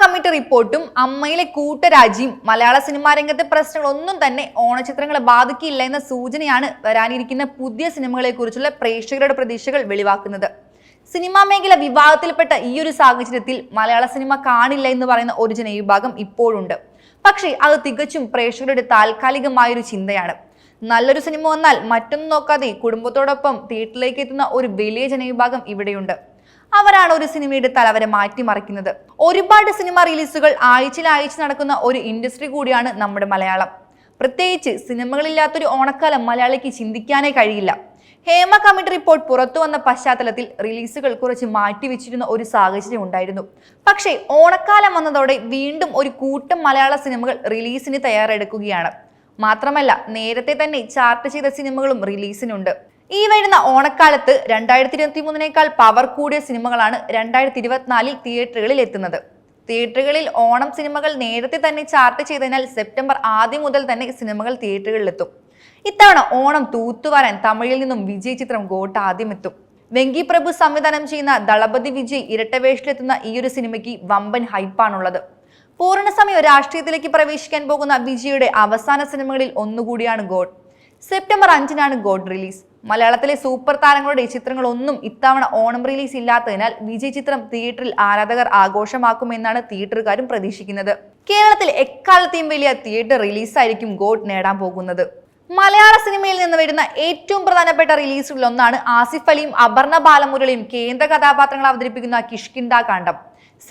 Committee റിപ്പോർട്ടും അമ്മയിലെ കൂട്ടരാജിയും മലയാള cinema രംഗത്തെ പ്രശ്നങ്ങളൊന്നും തന്നെ ഓണചിത്രങ്ങളെ ബാധിക്കില്ല എന്ന സൂചനയാണ് വരാനിരിക്കുന്ന പുതിയ സിനിമകളെ കുറിച്ചുള്ള പ്രേക്ഷകരുടെ പ്രതീക്ഷകൾ വെളിവാക്കുന്നത്. സിനിമാ മേഖല വിവാദത്തിൽപ്പെട്ട ഈ ഒരു സാഹചര്യത്തിൽ മലയാള സിനിമ കാണില്ല എന്ന് പറയുന്ന ഒരു ജനവിഭാഗം ഇപ്പോഴുണ്ട്. പക്ഷേ അത് തികച്ചും പ്രേക്ഷകരുടെ താൽക്കാലികമായൊരു ചിന്തയാണ്. നല്ലൊരു സിനിമ വന്നാൽ മറ്റൊന്നും നോക്കാതെ കുടുംബത്തോടൊപ്പം തിയേറ്ററിലേക്ക് എത്തുന്ന ഒരു വലിയ ജനവിഭാഗം ഇവിടെയുണ്ട്. അവരാണ് ഒരു സിനിമയുടെ തലവരെ മാറ്റിമറിക്കുന്നത്. ഒരുപാട് സിനിമ റിലീസുകൾ ആഴ്ചയിൽ ആഴ്ച നടക്കുന്ന ഒരു ഇൻഡസ്ട്രി കൂടിയാണ് നമ്മുടെ മലയാളം. പ്രത്യേകിച്ച് സിനിമകളില്ലാത്തൊരു ഓണക്കാലം മലയാളിക്ക് ചിന്തിക്കാനേ കഴിയില്ല. ഹേമ കമ്മിറ്റി റിപ്പോർട്ട് പുറത്തു വന്ന പശ്ചാത്തലത്തിൽ റിലീസുകൾ കുറച്ച് മാറ്റിവെച്ചിരുന്ന ഒരു സാഹചര്യം ഉണ്ടായിരുന്നു. പക്ഷേ ഓണക്കാലം വന്നതോടെ വീണ്ടും ഒരു കൂട്ടം മലയാള സിനിമകൾ റിലീസിന് തയ്യാറെടുക്കുകയാണ്. മാത്രമല്ല നേരത്തെ തന്നെ ചാർട്ട് ചെയ്ത സിനിമകളും റിലീസിനുണ്ട്. ഈ വരുന്ന ഓണക്കാലത്ത് രണ്ടായിരത്തി ഇരുപത്തി മൂന്നിനേക്കാൾ പവർ കൂടിയ സിനിമകളാണ് രണ്ടായിരത്തി ഇരുപത്തിനാലിൽ തിയേറ്ററുകളിൽ എത്തുന്നത്. തിയേറ്ററുകളിൽ ഓണം സിനിമകൾ നേരത്തെ തന്നെ ചാർട്ട് ചെയ്തതിനാൽ സെപ്റ്റംബർ ആദ്യം മുതൽ തന്നെ സിനിമകൾ തിയേറ്ററുകളിലെത്തും ഇത്തവണ ഓണം തൂത്തുവാരാൻ തമിഴിൽ നിന്നും വിജയ് ചിത്രം ഗോട്ട് ആദ്യം എത്തും. വെങ്കി പ്രഭു സംവിധാനം ചെയ്യുന്ന ദളപതി വിജയ് ഇരട്ടവേഷത്തുന്ന ഈ ഒരു സിനിമയ്ക്ക് വമ്പൻ ഹൈപ്പാണുള്ളത് പൂർണസമയം രാഷ്ട്രീയത്തിലേക്ക് പ്രവേശിക്കാൻ പോകുന്ന വിജയുടെ അവസാന സിനിമകളിൽ ഒന്നുകൂടിയാണ് ഗോഡ് സെപ്റ്റംബർ അഞ്ചിനാണ് ഗോഡ് റിലീസ്. മലയാളത്തിലെ സൂപ്പർ താരങ്ങളുടെ ചിത്രങ്ങളൊന്നും ഇത്തവണ ഓണം റിലീസ് ഇല്ലാത്തതിനാൽ വിജയ് ചിത്രം തിയേറ്ററിൽ ആരാധകർ ആഘോഷമാക്കുമെന്നാണ് തിയേറ്ററുകാരും പ്രതീക്ഷിക്കുന്നത്. കേരളത്തിൽ എക്കാലത്തെയും വലിയ തിയേറ്റർ റിലീസായിരിക്കും ഗോഡ് നേടാൻ പോകുന്നത്. മലയാള സിനിമയിൽ നിന്ന് വരുന്ന ഏറ്റവും പ്രധാനപ്പെട്ട റിലീസുകളിൽ ഒന്നാണ് ആസിഫ് അലിയും അപർണ ബാലമുരളിയും കേന്ദ്ര കഥാപാത്രങ്ങൾ അവതരിപ്പിക്കുന്ന കിഷ്കിണ്ട കാണ്ഡം.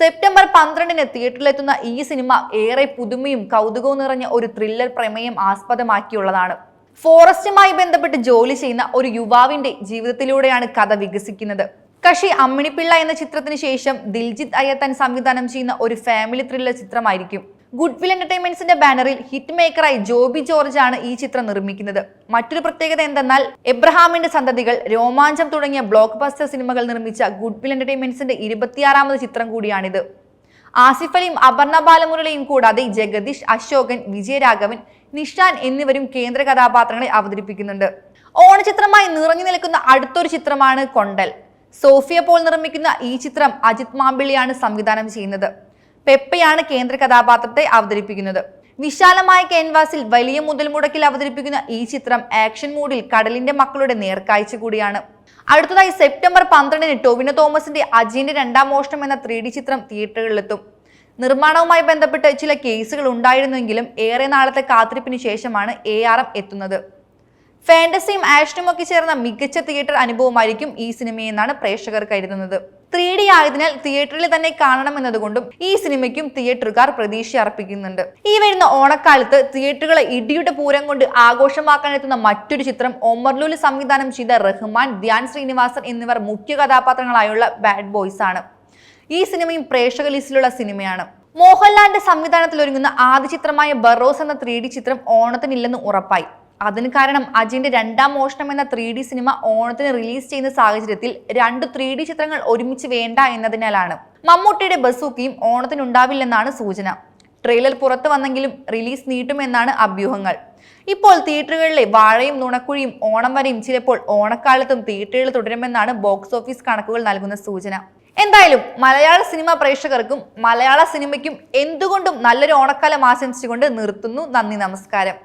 സെപ്റ്റംബർ പന്ത്രണ്ടിന് തിയേറ്ററിലെത്തുന്ന ഈ സിനിമ ഏറെ പുതുമയും കൗതുകവും നിറഞ്ഞ ഒരു ത്രില്ലർ പ്രമേയം ആസ്പദമാക്കിയുള്ളതാണ്. ഫോറസ്റ്റുമായി ബന്ധപ്പെട്ട് ജോലി ചെയ്യുന്ന ഒരു യുവാവിന്റെ ജീവിതത്തിലൂടെയാണ് കഥ വികസിക്കുന്നത്. കഷി അമ്മിണിപ്പിള്ള എന്ന ചിത്രത്തിന് ശേഷം ദിൽജിത് അയ്യത്തൻ സംവിധാനം ചെയ്യുന്ന ഒരു ഫാമിലി ത്രില്ലർ ചിത്രമായിരിക്കും. ഗുഡ് വിൽ എന്റർടൈൻമെന്റ്സിന്റെ ബാനറിൽ ഹിറ്റ് മേക്കറായി ജോബി ജോർജ് ആണ് ഈ ചിത്രം നിർമ്മിക്കുന്നത്. മറ്റൊരു പ്രത്യേകത എന്തെന്നാൽ എബ്രഹാമിന്റെ സന്തതികൾ രോമാഞ്ചം തുടങ്ങിയ ബ്ലോക്ക് ബസ്റ്റർ സിനിമകൾ നിർമ്മിച്ച ഗുഡ് വിൽ എന്റർടൈൻമെന്റ്സിന്റെ ഇരുപത്തിയാറാമത് ചിത്രം കൂടിയാണിത്. ആസിഫ് അലിയും അപർണ ബാലമുരളിയും കൂടാതെ ജഗദീഷ് അശോകൻ വിജയരാഘവൻ നിഷാൻ എന്നിവരും കേന്ദ്ര കഥാപാത്രങ്ങളെ അവതരിപ്പിക്കുന്നുണ്ട്. ഓണചിത്രമായി നിറഞ്ഞു നിൽക്കുന്ന അടുത്തൊരു ചിത്രമാണ് കൊണ്ടൽ. സോഫിയ പോൾ നിർമ്മിക്കുന്ന ഈ ചിത്രം അജിത് മാമ്പിളിയാണ് സംവിധാനം ചെയ്യുന്നത്. പെപ്പയാണ് കേന്ദ്ര കഥാപാത്രത്തെ അവതരിപ്പിക്കുന്നത്. വിശാലമായ ക്യാൻവാസിൽ വലിയ മുതൽ മുടക്കിൽ അവതരിപ്പിക്കുന്ന ഈ ചിത്രം ആക്ഷൻ മൂഡിൽ കടലിന്റെ മക്കളുടെ നേർക്കാഴ്ച കൂടിയാണ്. അടുത്തതായി സെപ്റ്റംബർ പന്ത്രണ്ടിന് ടൊവിനോ തോമസിന്റെ അജീന്റെ രണ്ടാം മോഷണം എന്ന ത്രീ ഡി ചിത്രം തിയേറ്ററുകളിലെത്തും. നിർമ്മാണവുമായി ബന്ധപ്പെട്ട് ചില കേസുകൾ ഉണ്ടായിരുന്നെങ്കിലും ഏറെ നാളത്തെ കാത്തിരിപ്പിന് ശേഷമാണ് എ ആർ എം എത്തുന്നത്. ഫാന്റസിയും ആഷനും ഒക്കെ ചേർന്ന മികച്ച തിയേറ്റർ അനുഭവമായിരിക്കും ഈ സിനിമയെന്നാണ് പ്രേക്ഷകർ കരുതുന്നത്. ത്രീ ഡി ആയതിനാൽ തിയേറ്ററിൽ തന്നെ കാണണം എന്നതുകൊണ്ടും ഈ സിനിമയ്ക്കും തിയേറ്ററുകാർ പ്രതീക്ഷ അർപ്പിക്കുന്നുണ്ട്. ഈ വരുന്ന ഓണക്കാലത്ത് തിയേറ്ററുകളെ ഇടിയുടെ പൂരം കൊണ്ട് ആഘോഷമാക്കാൻ എത്തുന്ന മറ്റൊരു ചിത്രം ഒമർലൂൽ സംവിധാനം ചെയ്ത റഹ്മാൻ ധ്യാൻ ശ്രീനിവാസൻ എന്നിവർ മുഖ്യ കഥാപാത്രങ്ങളായുള്ള ബാഡ് ബോയ്സ് ആണ്. ഈ സിനിമയും പ്രേക്ഷക ലിസ്റ്റിലുള്ള സിനിമയാണ്. മോഹൻലാലിന്റെ സംവിധാനത്തിൽ ഒരുങ്ങുന്ന ആദ്യ ചിത്രമായ ബറോസ് എന്ന ത്രീ ചിത്രം ഓണത്തിനില്ലെന്ന് ഉറപ്പായി. അതിന് കാരണം അജിന്റെ രണ്ടാം മോഷണം എന്ന ത്രീ ഡി സിനിമ ഓണത്തിന് റിലീസ് ചെയ്യുന്ന സാഹചര്യത്തിൽ രണ്ട് ത്രീ ഡി ചിത്രങ്ങൾ ഒരുമിച്ച് വേണ്ട എന്നതിനാലാണ്. മമ്മൂട്ടിയുടെ ബസൂക്കിയും ഓണത്തിനുണ്ടാവില്ലെന്നാണ് സൂചന. ട്രെയിലർ പുറത്തു വന്നെങ്കിലും റിലീസ് നീട്ടുമെന്നാണ് അഭ്യൂഹങ്ങൾ. ഇപ്പോൾ തിയേറ്ററുകളിലെ വാഴയും നുണക്കുഴിയും ഓണം വരെയും ചിലപ്പോൾ ഓണക്കാലത്തും തിയേറ്ററുകൾ തുടരുമെന്നാണ് ബോക്സ് ഓഫീസ് കണക്കുകൾ നൽകുന്ന സൂചന. എന്തായാലും മലയാള സിനിമ പ്രേക്ഷകർക്കും മലയാള സിനിമയ്ക്കും എന്തുകൊണ്ടും നല്ലൊരു ഓണക്കാലം ആശംസിച്ചുകൊണ്ട് നിർത്തുന്നു. നന്ദി നമസ്കാരം.